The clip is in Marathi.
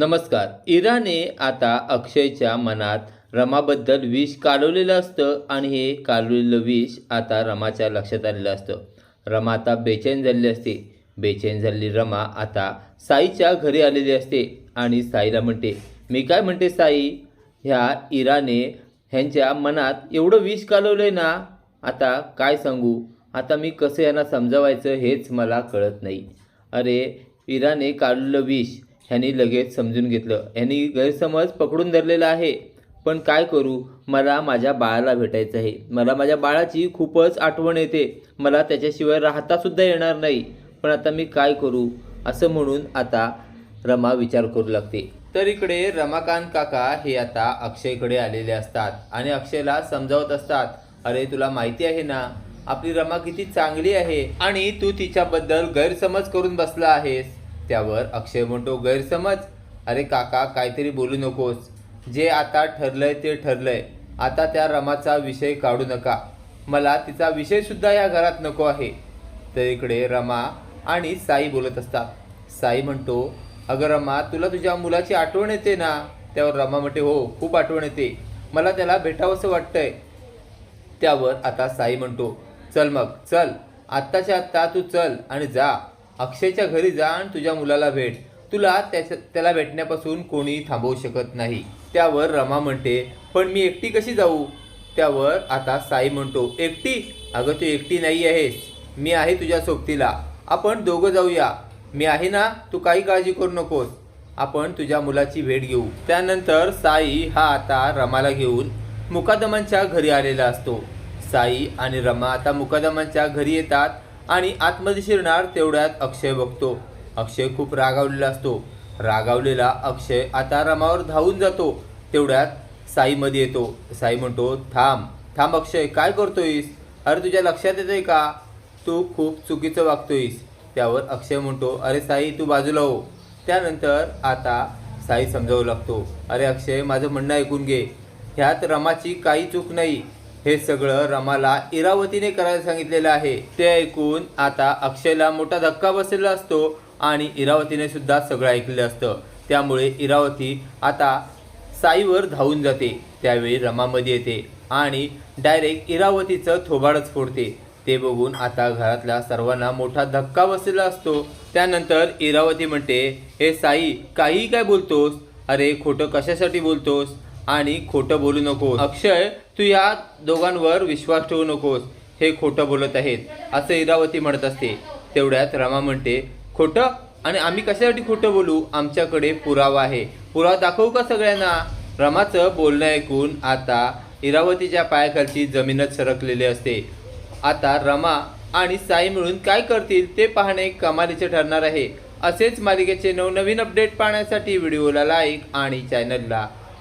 नमस्कार. इराने आता अक्षयच्या मनात रमाबद्दल विष कालवलेलं असतं आणि हे कालवलेलं विष आता रमाच्या लक्षात आलेलं असतं. रमा आता बेचैन झालेली असते. बेचैन झालेली रमा आता साईच्या घरी आलेली असते आणि साईला म्हणते मी काय म्हणते साई? ह्या इराने ह्यांच्या मनात एवढं विष कालवलंय ना? आता काय सांगू? आता मी कसं यांना समजावायचं हेच मला कळत नाही. अरे इराने काढलेलं विष ह्यांनी लगेच समजून घेतलं. ह्यांनी गैरसमज पकडून धरलेला आहे. पण काय करू? मला माझ्या बाळाला भेटायचं आहे. मला माझ्या बाळाची खूपच आठवण येते. मला त्याच्याशिवाय राहतासुद्धा येणार नाही. पण आता मी काय करू? असं म्हणून आता रमा विचार करू लागते. तर इकडे रमाकांत काका हे आता अक्षयकडे आलेले असतात आणि अक्षयला समजावत असतात अरे तुला माहिती आहे ना आपली रमा किती चांगली आहे आणि तू तिच्याबद्दल गैरसमज करून बसला आहेस. त्यावर अक्षय म्हणतो गैरसमज. अरे काका काहीतरी बोलू नकोस. जे आता ठरलंय ते ठरलंय. आता त्या रमाचा विषय काढू नका. मला तिचा विषयसुद्धा या घरात नको आहे. तर इकडे रमा आणि साई बोलत असतात. साई म्हणतो अगं रमा तुला तुझ्या मुलाची आठवण येते ना? त्यावर रमा म्हणते हो खूप आठवण येते. मला त्याला भेटावंसं वाटतंय. त्यावर आता साई म्हणतो चल मग चल. आत्ताच्या आत्ता तू चल आणि जा. अक्षयच्या घरी जा आणि तुझ्या मुलाला भेट. तुला त्याच्या त्याला भेटण्यापासून कोणी थांबवू शकत नाही. त्यावर रमा म्हणते पण मी एकटी कशी जाऊ? त्यावर आता साई म्हणतो एकटी? अगं तू एकटी नाही आहेस. मी आहे तुझ्या सोबतीला. आपण दोघं जाऊया. मी आहे ना? तू काही काळजी करू नकोस. आपण तुझ्या मुलाची भेट घेऊ. त्यानंतर साई हा आता रमाला घेऊन मुकादमांच्या घरी आलेला असतो. साई आणि रमा आता मुकादमांच्या घरी येतात. आणि आतमध्ये शिरणार तेवढ्यात अक्षय बघतो. अक्षय खूप रागावलेला असतो. रागावलेला अक्षय आता रमावर धावून जातो. तेवढ्यात साईमध्ये येतो. साई म्हणतो थांब थांब अक्षय काय करतोयस? अरे तुझ्या लक्षात येतंय का? तू खूप चुकीचं वागतोयस. त्यावर अक्षय म्हणतो अरे साई तू बाजूला हो. त्यानंतर आता साई समजावू लागतो अरे अक्षय माझं म्हणणं ऐकून घे. ह्यात रमाची काही चूक नाही. हे सगळं रमाला इरावतीने करायला सांगितलेलं आहे. ते ऐकून आता अक्षयला मोठा धक्का बसलेला असतो आणि इरावतीने सुद्धा सगळं ऐकलेलं असतं. त्यामुळे इरावती आता साईवर धावून जाते. त्यावेळी रमामध्ये येते आणि डायरेक्ट इरावतीचं थोबाडच फोडते. ते बघून आता घरातल्या सर्वांना मोठा धक्का बसलेला असतो. त्यानंतर इरावती म्हणते हे साई काही काय बोलतोस? अरे खोटं कशासाठी बोलतोस? आणि खोटं बोलू नकोस. अक्षय तू या दोघांवर विश्वास ठेवू नकोस. हे खोटं बोलत आहेत. असं इरावती म्हणत असते. तेवढ्यात रमा म्हणते खोटं? आणि आम्ही कशासाठी खोटं बोलू? आमच्याकडे पुरावा आहे. पुरावा दाखवू का सगळ्यांना? रमाचं बोलणं ऐकून आता इरावतीच्या पायाखालची जमीनच सरकलेली असते. आता रमा आणि साई मिळून काय करतील ते पाहणे कमालीचे ठरणार आहे. असेच मालिकेचे नवनवीन अपडेट पाहण्यासाठी व्हिडिओला लाईक आणि चॅनलला